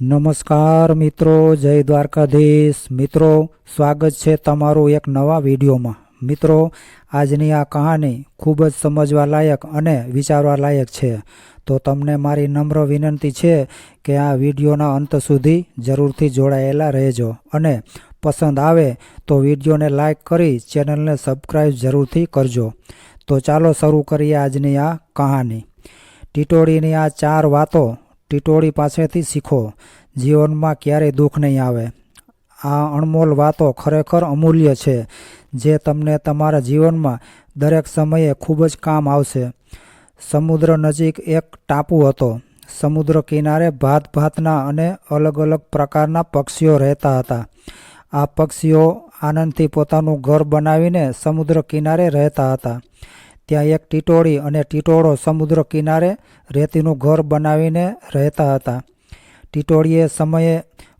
નમસ્કાર મિત્રો, જય દ્વારકાધીશ. મિત્રો, સ્વાગત છે તમારું એક નવા વિડીયોમાં. મિત્રો, આજની આ કહાની ખૂબ જ સમજવા લાયક અને વિચારવા લાયક છે. તો તમને મારી નમ્ર વિનંતી છે કે આ વિડીયોના અંત સુધી જરૂરથી જોડાયેલા રહેજો અને પસંદ આવે તો વિડીયોને લાઇક કરી ચેનલને સબસ્ક્રાઈબ જરૂરથી કરજો. તો ચાલો શરૂ કરીએ આજની આ કહાની. ટીટોળીની આ ચાર વાતો ટીટોળી પાસેથી શીખો, જીવનમાં ક્યારેય દુઃખ નહીં આવે. આ અણમોલ વાતો ખરેખર અમૂલ્ય છે, જે તમને તમારા જીવનમાં દરેક સમયે ખૂબ જ કામ આવશે. સમુદ્ર નજીક એક ટાપુ હતો. સમુદ્ર કિનારે ભાત ભાતના અને અલગ અલગ પ્રકારના પક્ષીઓ રહેતા હતા. આ પક્ષીઓ આનંદથી પોતાનું ઘર બનાવીને સમુદ્ર કિનારે રહેતા હતા. ત્યાં એક ટીટોળી અને ટીટોળો સમુદ્ર કિનારે રેતીનું ઘર બનાવીને રહેતા હતા. ટીટોળીએ સમયે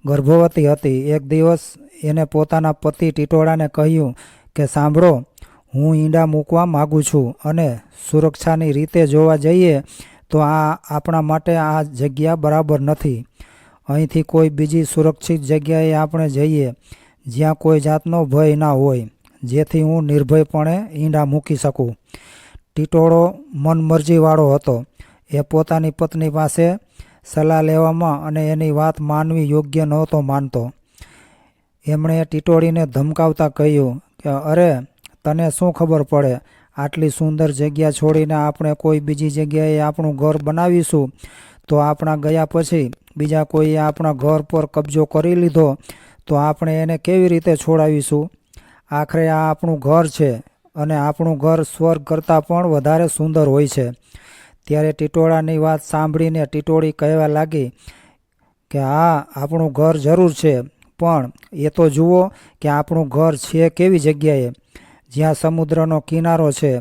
ગર્ભવતી હતી. એક દિવસ એને પોતાના પતિ ટીટોળાને કહ્યું કે, સાંભળો, હું ઈંડા મૂકવા માગું છું અને સુરક્ષાની રીતે જોવા જઈએ તો આ આપણા માટે આ જગ્યા બરાબર નથી. અહીંથી કોઈ બીજી સુરક્ષિત જગ્યાએ આપણે જઈએ જ્યાં કોઈ જાતનો ભય ના હોય, જેથી હું નિર્ભયપણે ઈંડા મૂકી શકું. ટીટોળો મનમરજીવાળો હતો. એ પોતાની પત્ની પાસે સલાહ લેવામાં અને એની વાત માનવી યોગ્ય નહોતો માનતો. એમણે ટીટોળીને ધમકાવતા કહ્યું કે, અરે, તને શું ખબર પડે? આટલી સુંદર જગ્યા છોડીને આપણે કોઈ બીજી જગ્યાએ આપણું ઘર બનાવીશું? તો આપણા ગયા પછી બીજા કોઈએ આપણા ઘર પર કબજો કરી લીધો, તો આપણે એને કેવી રીતે છોડાવીશું? આખરે આ આપણું ઘર છે. અને આપણું ઘર સ્વર્ગ કરતાં પણ વધારે સુંદર હોય છે. ત્યારે ટીટોળાની વાત સાંભળીને ટીટોળી કહેવા લાગી કે, હા, આપણું ઘર જરૂર છે, પણ એ તો જુઓ કે આપણું ઘર છે કેવી જગ્યાએ. જ્યાં સમુદ્રનો કિનારો છે,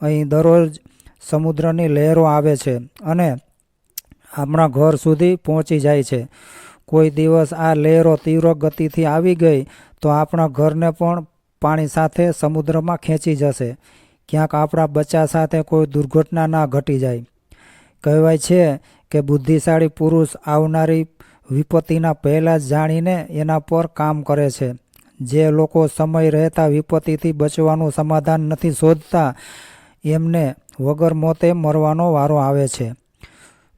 અહીં દરરોજ સમુદ્રની લહેરો આવે છે અને આપણા ઘર સુધી પહોંચી જાય છે. કોઈ દિવસ આ લહેરો તીવ્ર ગતિથી આવી ગઈ તો આપણા ઘરને પણ પાણી સાથે સમુદ્રમાં ખેંચી જશે. ક્યાંક આપણા બચ્ચા સાથે કોઈ દુર્ઘટના ના ઘટી જાય. કહેવાય છે કે બુદ્ધિશાળી પુરુષ આવનારી વિપત્તિના પહેલાં જ જાણીને એના પર કામ કરે છે. જે લોકો સમય રહેતા વિપત્તિથી બચવાનું સમાધાન નથી શોધતા, એમને વગર મોતે મરવાનો વારો આવે છે.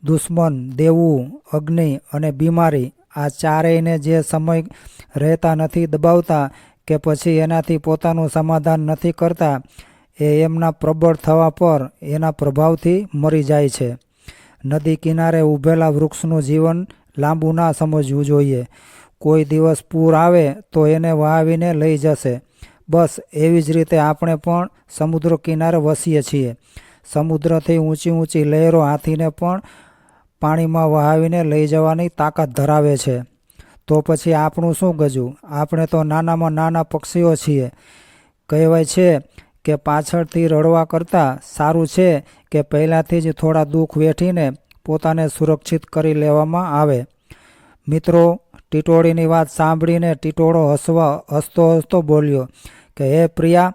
દુશ્મન, દેવું, અગ્નિ અને બીમારી આ ચારેયને જે સમય રહેતા નથી દબાવતા કે પછી એનાથી પોતાનું સમાધાન નથી કરતા, એ એમના પ્રબળ થવા પર એના પ્રભાવથી મરી જાય છે. નદી કિનારે ઊભેલા વૃક્ષનું જીવન લાંબુ ના સમજવું જોઈએ. કોઈ દિવસ પૂર આવે તો એને વહાવીને લઈ જશે. બસ એવી જ રીતે આપણે પણ સમુદ્ર કિનારે વસીએ છીએ. સમુદ્રથી ઊંચી ઊંચી લહેરો હાથીને પણ પાણીમાં વહાવીને લઈ જવાની તાકાત ધરાવે છે. તો પછી આપણું શું ગજું? આપણે તો નાનામાં નાના પક્ષીઓ છીએ. કહેવાય છે કે પાછળથી રડવા કરતાં સારું છે કે પહેલાંથી જ થોડા દુઃખ વેઠીને પોતાને સુરક્ષિત કરી લેવામાં આવે. મિત્રો, ટીટોળીની વાત સાંભળીને ટીટોળો હસવા, હસતો હસતો બોલ્યો કે, હે પ્રિયા,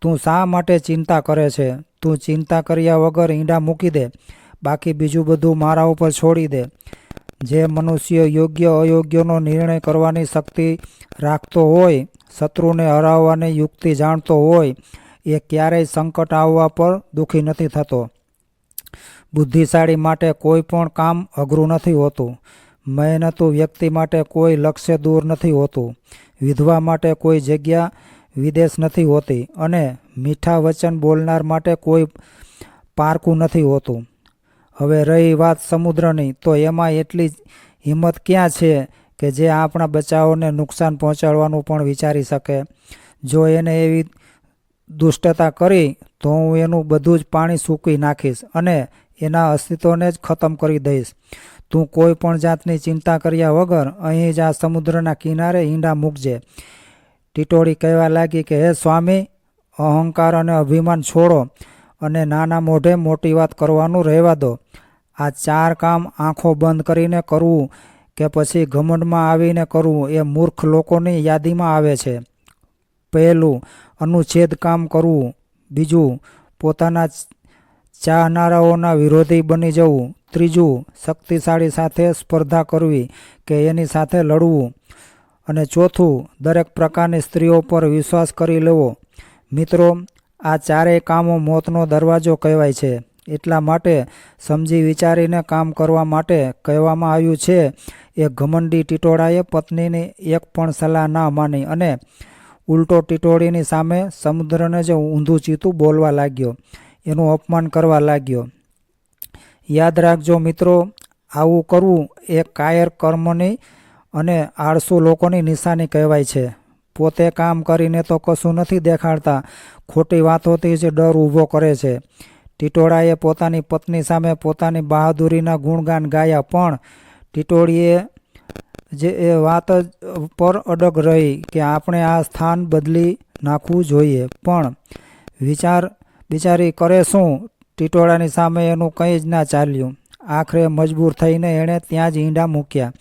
તું શા માટે ચિંતા કરે છે? તું ચિંતા કર્યા વગર ઈંડા મૂકી દે. બાકી બીજું બધું મારા ઉપર છોડી દે. જે મનુષ્ય યોગ્ય અયોગ્યનો નિર્ણય કરવાની શક્તિ રાખતો હોય, શત્રુને હરાવવાની યુક્તિ જાણતો હોય, એ ક્યારેય સંકટ આવવા પર દુઃખી નથી થતો. બુદ્ધિશાળી માટે કોઈ પણ કામ અઘરું નથી હોતું. મહેનતુ વ્યક્તિ માટે કોઈ લક્ષ્ય દૂર નથી હોતું. વિધવા માટે કોઈ જગ્યા વિદેશ નથી હોતી અને મીઠા વચન બોલનાર માટે કોઈ પારકું નથી હોતું. હવે રહી વાત સમુદ્રની, તો એમાં એટલી હિંમત ક્યાં છે કે જે આપણા બચ્ચાઓને નુકસાન પહોંચાડવાનું પણ વિચારી શકે? જો એને એવી દુષ્ટતા કરી, તો હું એનું બધું જ પાણી સૂકી નાખીશ અને એના અસ્તિત્વને જ ખતમ કરી દઈશ. તું કોઈ પણ જાતની ચિંતા કર્યા વગર અહીં જ આ સમુદ્રના કિનારે ઈંડા મૂકજે. ટીટોળી કહેવા લાગી કે, હે સ્વામી, અહંકાર અને અભિમાન છોડો. અને નાના મોઢે મોટી વાત કરવાનું રહેવા દો. આ ચાર કામ આંખો બંધ કરીને કરવું કે પછી ઘમંડમાં આવીને કરવું એ મૂર્ખ લોકોની યાદીમાં આવે છે. પહેલું, અનુચ્છેદ કામ કરવું. બીજું, પોતાના ચાહનારાઓના વિરોધી બની જવું. ત્રીજું, શક્તિશાળી સાથે સ્પર્ધા કરવી કે એની સાથે લડવું. અને ચોથું, દરેક પ્રકારની સ્ત્રીઓ પર વિશ્વાસ કરી લેવો. મિત્રો આ ચારેય કામો મોતનો દરવાજો કહેવાય છે. એટલા માટે સમજી વિચારીને કામ કરવા માટે કહેવામાં આવ્યું છે, એ ઘમંડી ટીટોળાએ પત્નીની એક પણ સલાહ ના માની અને ઉલટો ટીટોળીની સામે સમુદ્રને જે ઊંધું ચીતું બોલવા લાગ્યો. એનું અપમાન કરવા લાગ્યો. યાદ રાખજો મિત્રો, આવું કરવું એ કાયર કર્મની અને આળસુ લોકોની નિશાની કહેવાય છે. પોતે કામ કરીને તો કશું નથી દેખાડતા. ખોટી વાતોથી જ ડર ઊભો કરે છે. ટીટોળાએ પોતાની પત્ની સામે પોતાની બહાદુરીના ગુણગાન ગાયા, પણ ટીટોળીએ જે એ વાત જ પર અડગ રહી કે આપણે આ સ્થાન બદલી નાખવું જોઈએ. પણ વિચાર, બિચારી કરે શું? ટીટોળાની સામે એનું કંઈ જ ના ચાલ્યું. આખરે મજબૂર થઈને એણે ત્યાં જ ઈંડા મૂક્યા.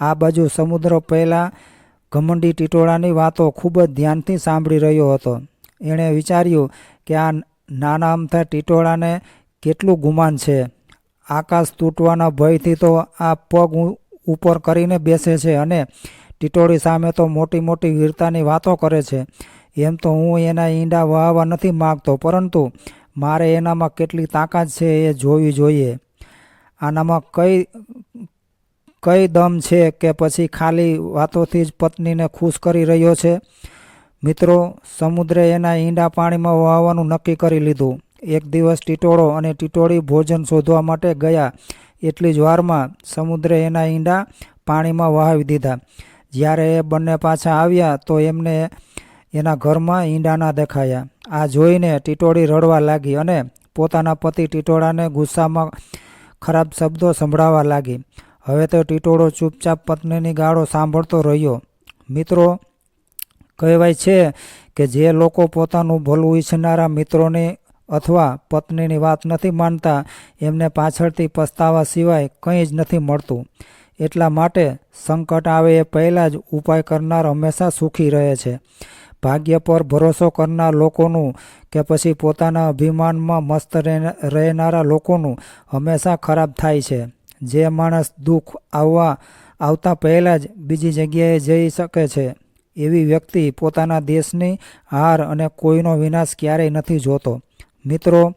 આ બાજુ સમુદ્ર પહેલાં ઘમંડી ટીટોળાની વાતો ખૂબ જ ધ્યાનથી સાંભળી રહ્યો હતો. એણે વિચાર્યું કે આ નાના અમથા ટીટોળાને કેટલું ગુમાન છે. આકાશ તૂટવાના ભયથી તો આ પગ ઉપર કરીને બેસે છે અને ટીટોળી સામે તો મોટી મોટી વીરતાની વાતો કરે છે. એમ તો હું એના ઈંડા વહાવા નથી માગતો, પરંતુ મારે એનામાં કેટલી તાકાત છે એ જોવી જોઈએ. આનામાં કઈ કઈ દમ છે કે પછી ખાલી વાતોથી જ પત્નીને ખુશ કરી રહ્યો છે? મિત્રો, સમુદ્રે એના ઈંડા પાણીમાં વહાવવાનું નક્કી કરી લીધું. એક દિવસ ટીટોળો અને ટીટોળી ભોજન શોધવા માટે ગયા. એટલી જ વારમાં સમુદ્રે એના ઈંડા પાણીમાં વહાવી દીધા. જ્યારે એ બંને પાછા આવ્યા તો એમને એના ઘરમાં ઈંડાના દેખાયા. આ જોઈને ટીટોળી રડવા લાગી અને પોતાના પતિ ટીટોળાને ગુસ્સામાં ખરાબ શબ્દો સંભળાવવા લાગી. હવે તો ટીટોળો ચૂપચાપ પત્નીની ગાળો સાંભળતો રહ્યો. મિત્રો, કહેવાય છે કે જે લોકો પોતાનું ભલું ઈચ્છનારા મિત્રોની અથવા પત્નીની વાત નથી માનતા, એમને પાછળથી પસ્તાવા સિવાય કંઈ જ નથી મળતું. એટલા માટે સંકટ આવે એ પહેલાં જ ઉપાય કરનાર હંમેશા સુખી રહે છે. ભાગ્ય પર ભરોસો કરનાર લોકોનું કે પછી પોતાના અભિમાનમાં મસ્ત રહે- રહેનારા લોકોનું હંમેશા ખરાબ થાય છે. જે માણસ દુઃખ આવવા આવતા પહેલાં જ બીજી જગ્યાએ જઈ શકે છે. એવી વ્યક્તિ પોતાના દેશની હાર અને કોઈનો વિનાશ ક્યારેય નથી જોતો. મિત્રો,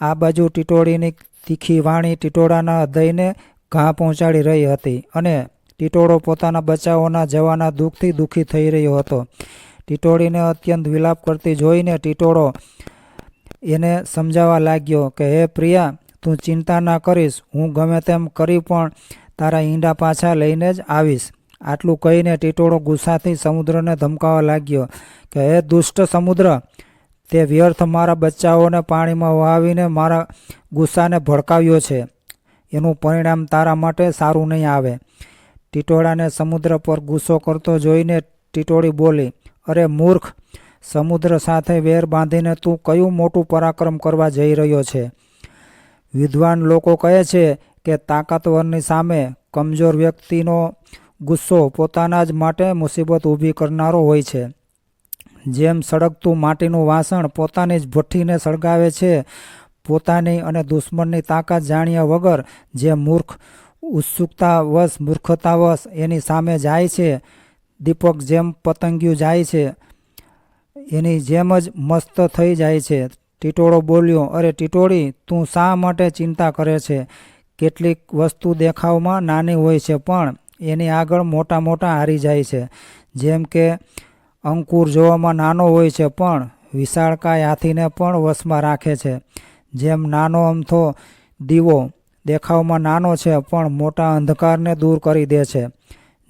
આ બાજુ ટીટોળીની તીખી વાણી ટીટોળાના હૃદયને ઘા પહોંચાડી રહી હતી અને ટીટોળો પોતાના બચાવોના જવાના દુઃખથી દુઃખી થઈ રહ્યો હતો. ટીટોળીને અત્યંત વિલાપ કરતી જોઈને ટીટોળો એને સમજાવવા લાગ્યો કે, હે પ્રિયા તું ચિંતા ના કરીશ, હું ગમે તેમ કરી પણ તારા ઈંડા પાછા લઈને જ આવીશ. આટલું કહીને ટીટોળો ગુસ્સાથી સમુદ્રને ધમકાવવા લાગ્યો કે, હે દુષ્ટ સમુદ્ર, તે વ્યર્થ મારા બચ્ચાઓને પાણીમાં વહાવીને મારા ગુસ્સાને ભડકાવ્યો છે. એનું પરિણામ તારા માટે સારું નહીં આવે. ટીટોળાને સમુદ્ર પર ગુસ્સો કરતો જોઈને ટીટોળી બોલી, અરે મૂર્ખ, સમુદ્ર સાથે વેર બાંધીને તું કયું મોટું પરાક્રમ કરવા જઈ રહ્યો છે? વિદ્વાન લોકો કહે છે કે તાકાતવરની સામે કમજોર વ્યક્તિનો ગુસ્સો પોતાના જ માટે મુસીબત ઊભી કરનારો હોય છે. જેમ સળગતું માટીનું વાસણ પોતાની જ ભઠ્ઠીને સળગાવે છે, પોતાની અને દુશ્મનની તાકાત જાણ્યા વગર જે મૂર્ખ, ઉત્સુકતાવશ, મૂર્ખતાવશ એની સામે જાય છે. દીપક જેમ પતંગિયું જાય છે, એની જેમ જ મસ્ત થઈ જાય છે. ટીટોળો બોલ્યો, અરે ટીટોળી, તું શા માટે ચિંતા કરે છે? કેટલીક વસ્તુ દેખાવમાં નાની હોય છે, પણ એની આગળ મોટા મોટા હારી જાય છે. જેમ કે અંકુર જોવામાં નાનો હોય છે, પણ વિશાળકાય હાથીને પણ વશમાં રાખે છે. જેમ નાનો અમથો દીવો દેખાવમાં નાનો છે, પણ મોટા અંધકારને દૂર કરી દે છે.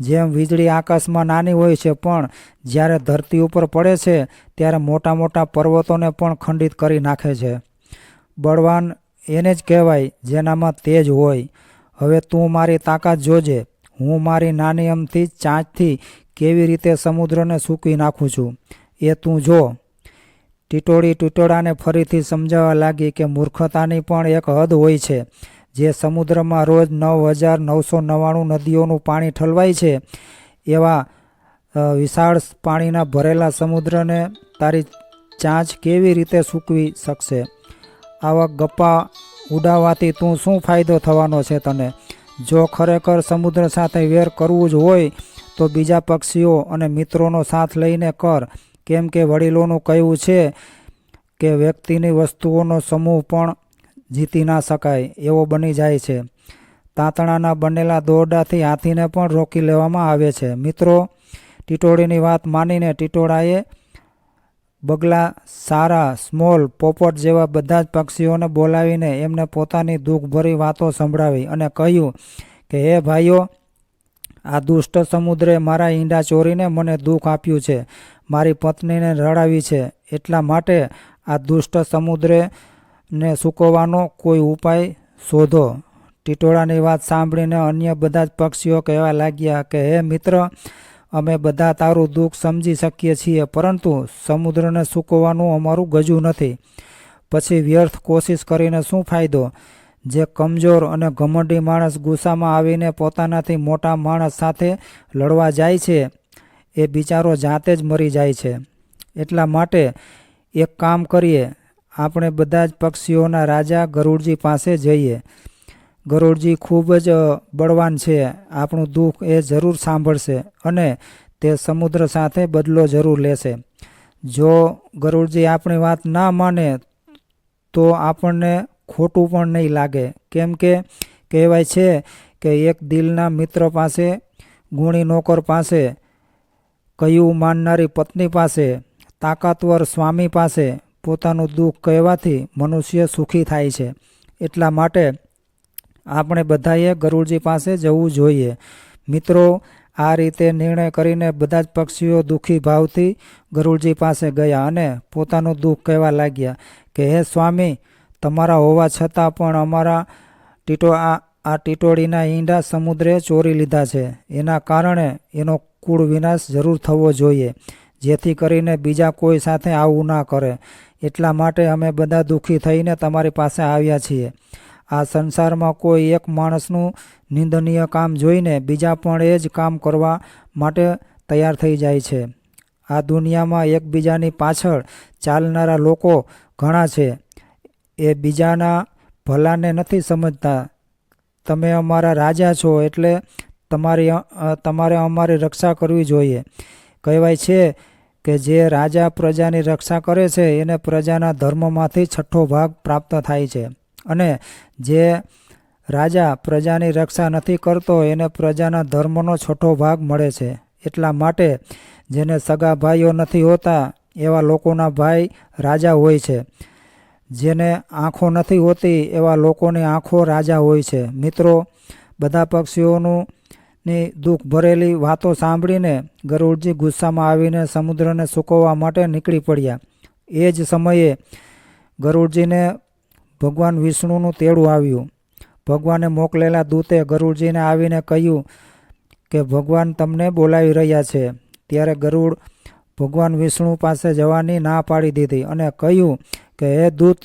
જેમ વીજળી આકાશમાં નાની હોય છે, પણ જ્યારે ધરતી ઉપર પડે છે, ત્યારે મોટા મોટા પર્વતોને પણ ખંડિત કરી નાખે છે. બળવાન એને જ કહેવાય જેનામાં તેજ હોય. હવે તું મારી તાકાત જોજે. હું મારી નાની અમથી ચાંચથી કેવી રીતે સમુદ્રને સૂકવી નાખું છું? એ તું જો. ટીટોળી ટીટોળાને ફરીથી સમજાવવા લાગી કે મૂર્ખતાની પણ એક હદ હોય છે. જે સમુદ્રમાં રોજ નવ હજાર નવસો નવ્વાણું નદીઓનું પાણી ઠલવાય છે, એવા વિશાળ પાણીના ભરેલા સમુદ્રને તારી ચાંચ કેવી રીતે સૂકવી શકશે? આવા ગપ્પા ઉડાવવાથી તું શું ફાયદો થવાનો છે તને? જો ખરેખર સમુદ્ર સાથે વેર કરવું જ હોય, તો બીજા પક્ષીઓ અને મિત્રોનો સાથ લઈને કર. કેમ કે વડીલોનું કહેવું છે કે વ્યક્તિની વસ્તુઓનો સમૂહ પણ જીતી ના શકાય એવો બની જાય છે. તાંતણાના બનેલા દોરડાથી હાથીને પણ રોકી લેવામાં આવે છે. મિત્રો, ટીટોળીની વાત માનીને ટીટોળાએ બગલા સારા, સ્મોલ, પોપટ જેવા બધા જ પક્ષીઓને બોલાવીને એમને પોતાની દુઃખભરી વાતો સંભળાવી અને કહ્યું કે, હે ભાઈઓ, આ દુષ્ટ સમુદ્રે મારા ઈંડા ચોરીને મને દુઃખ આપ્યું છે. મારી પત્નીને રડાવી છે. એટલા માટે આ દુષ્ટ સમુદ્રે ને સૂકવવાનો કોઈ ઉપાય શોધો. ટીટોળાની વાત સાંભળીને અન્ય બધા જ પક્ષીઓ કહેવા લાગ્યા કે, હે મિત્ર, અમે બધા તારું દુઃખ સમજી શકીએ છીએ, પરંતુ સમુદ્રને સૂકવવાનું અમારું ગજું નથી. પછી વ્યર્થ કોશિશ કરીને શું ફાયદો? જે કમજોર અને ઘમંડી માણસ ગુસ્સામાં આવીને પોતાનાથી મોટા માણસ સાથે લડવા જાય છે, એ બિચારો જાતે જ મરી જાય છે. એટલા માટે એક કામ કરીએ આપણે બધા જ પક્ષીઓના રાજા ગરુડજી પાસે જઈએ. ગરુડજી ખૂબ જ બળવાન છે. આપણું દુઃખ એ જરૂર સાંભળશે અને તે સમુદ્ર સાથે બદલો જરૂર લેશે. જો ગરુડજી આપણી વાત ના માને, તો આપણને ખોટું પણ નહીં લાગે. કેમ કે કહેવાય છે કે એક દિલના મિત્ર પાસે, ગુણી નોકર પાસે, કયું માનનારી પત્ની પાસે, તાકાતવર સ્વામી પાસે પોતાનું દુઃખ કહેવાથી મનુષ્ય સુખી થાય છે. એટલા માટે આપણે બધાએ ગરુડજી પાસે જવું જોઈએ. મિત્રો, આ રીતે નિર્ણય કરીને બધા જ પક્ષીઓ દુઃખી ભાવથી ગરુડજી પાસે ગયા અને પોતાનું દુઃખ કહેવા લાગ્યા કે, હે સ્વામી, તમારા હોવા છતાં પણ અમારા ટીટો આ આ ટીટોળીના ઈંડા સમુદ્રે ચોરી લીધા છે. એના કારણે એનો કુળ વિનાશ જરૂર થવો જોઈએ. જેથી કરીને બીજા કોઈ સાથે આવું ના કરે. એટલા માટે અમે બધા દુઃખી થઈને તમારી પાસે આવ્યા છીએ. આ સંસારમાં કોઈ એક માણસનું નિંદનીય કામ જોઈને બીજા પણ એ જ કામ કરવા માટે તૈયાર થઈ જાય છે. આ દુનિયામાં એકબીજાની પાછળ ચાલનારા લોકો ઘણા છે. એ બીજાના ભલાને નથી સમજતા. તમે અમારા રાજા છો એટલે તમારી તમારે અમારી રક્ષા કરવી જોઈએ. કહેવાય છે કે જે રાજા પ્રજાની રક્ષા કરે છે, એને પ્રજાના ધર્મમાંથી છઠ્ઠો ભાગ પ્રાપ્ત થાય છે. અને જે રાજા પ્રજાની રક્ષા નથી કરતો, એને પ્રજાના ધર્મનો છઠ્ઠો ભાગ મળે છે. એટલા માટે જેને સગા ભાઈઓ નથી હોતા, એવા લોકોના ભાઈ રાજા હોય છે. જેને આંખો નથી હોતી, એવા લોકોની આંખો રાજા હોય છે. મિત્રો, બધા પક્ષીઓનું ની દુઃખ ભરેલી વાતો સાંભળીને ગરુડજી ગુસ્સામાં આવીને સમુદ્રને સૂકવવા માટે નીકળી પડ્યા. એ જ સમયે ગરુડજીને ભગવાન વિષ્ણુનું તેડું આવ્યું. ભગવાને મોકલેલા દૂતે ગરુડજીને આવીને કહ્યું કે, ભગવાન તમને બોલાવી રહ્યા છે. ત્યારે ગરુડ ભગવાન વિષ્ણુ પાસે જવાની ના પાડી દીધી અને કહ્યું કે, હે દૂત,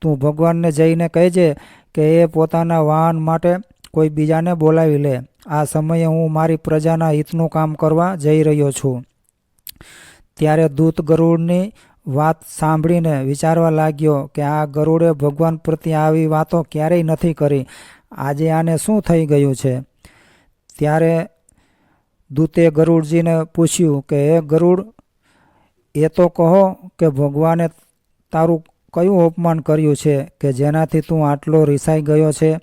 તું ભગવાનને જઈને કહેજે કે એ પોતાના વાહન માટે કોઈ બીજાને બોલાવી લે. આ સમયે હું મારી પ્રજાના હિતનું કામ કરવા જઈ રહ્યો છું. ત્યારે દૂત ગરુડની વાત સાંભળીને વિચારવા લાગ્યો કે આ ગરુડે ભગવાન પ્રત્યે આવી વાતો ક્યારેય નથી કરી. આજે આને શું થઈ ગયું છે? ત્યારે દૂતે ગરુડજીને પૂછ્યું કે, હે ગરુડ, એ તો કહો કે ભગવાને તારું કયું અપમાન કર્યું છે કે જેનાથી તું આટલો રિસાઈ ગયો છે?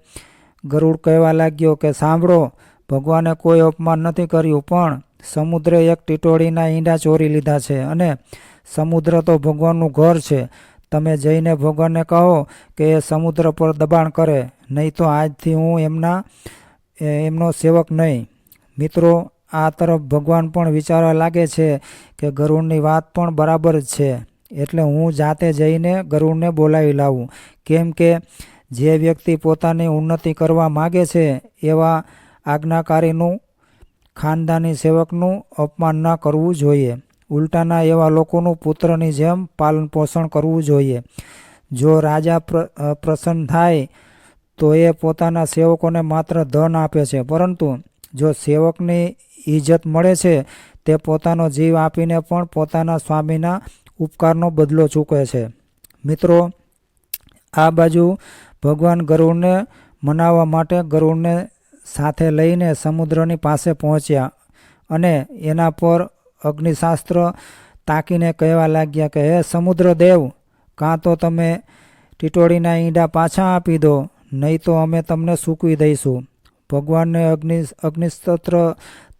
ગરુડ કહેવા લાગ્યો કે, સાંભળો ભગવાને કોઈ અપમાન નથી કર્યું, પણ સમુદ્રે એક ટીટોળીના ઈંડા ચોરી લીધા છે અને સમુદ્ર તો ભગવાનનું ઘર છે. તમે જઈને ભગવાનને કહો કે એ સમુદ્ર પર દબાણ કરે, નહીં તો આજથી હું એમના એમનો સેવક નહીં. મિત્રો, આ તરફ ભગવાન પણ વિચારવા લાગે છે કે ગરુડની વાત પણ બરાબર જ છે, એટલે હું જાતે જઈને ગરુડને બોલાવી લાવું. કેમ કે જે વ્યક્તિ પોતાની ઉન્નતિ કરવા માગે છે, એવા આજ્ઞાકારીનું, ખાનદાની સેવકનું અપમાન ન કરવું જોઈએ. ઉલટાના એવા લોકોનું પુત્રની જેમ પાલન પોષણ કરવું જોઈએ. જો રાજા પ્રસન્ન થાય, તો એ પોતાના સેવકોને માત્ર ધન આપે છે. પરંતુ જો સેવકની ઇજ્જત મળે છે, તે પોતાનો જીવ આપીને પણ પોતાના સ્વામીના ઉપકારનો બદલો ચૂકે છે. મિત્રો, આ બાજુ ભગવાન ગરુડને મનાવવા માટે ગરુડને સાથે લઈને સમુદ્રની પાસે પહોંચ્યા અને એના પર અગ્નિશાસ્ત્ર તાકીને કહેવા લાગ્યા કે, હે સમુદ્ર દેવ કાં તો તમે ટીટોળીના ઈંડા પાછા આપી દો, નહીં તો અમે તમને સૂકવી દઈશું. ભગવાનને અગ્નિ અગ્નિસ્તોત્ર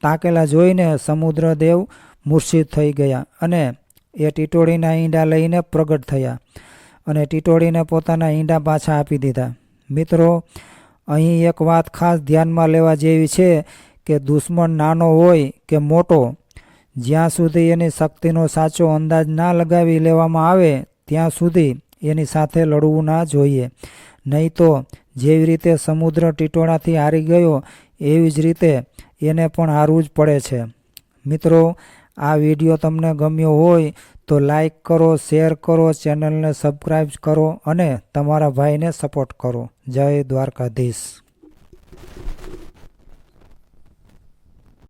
તાકેલા જોઈને સમુદ્ર દેવ મૂર્છિત થઈ ગયા અને એ ટીટોળીના ઈંડા લઈને પ્રગટ થયા અને ટીટોળીને પોતાના ઈંડા પાછા આપી દીધા. મિત્રો અહીં એક વાત ખાસ ધ્યાનમાં લેવા જેવી છે કે દુશ્મન નાનો હોય કે મોટો, જ્યાં સુધી એની શક્તિનો સાચો અંદાજ ના લગાવી લેવામાં આવે, ત્યાં સુધી એની સાથે લડવું ના જોઈએ. નહીં તો જેવી રીતે સમુદ્ર ટીટોળાથી હારી ગયો, એવી જ રીતે એને પણ હારવું જ પડે છે. મિત્રો, આ વીડિયો તમને ગમ્યો હોય તો લાઈક કરો શેર કરો ચેનલને સબસ્ક્રાઈબ કરો અને તમારા ભાઈને સપોર્ટ કરો. જય દ્વારકાધીશ.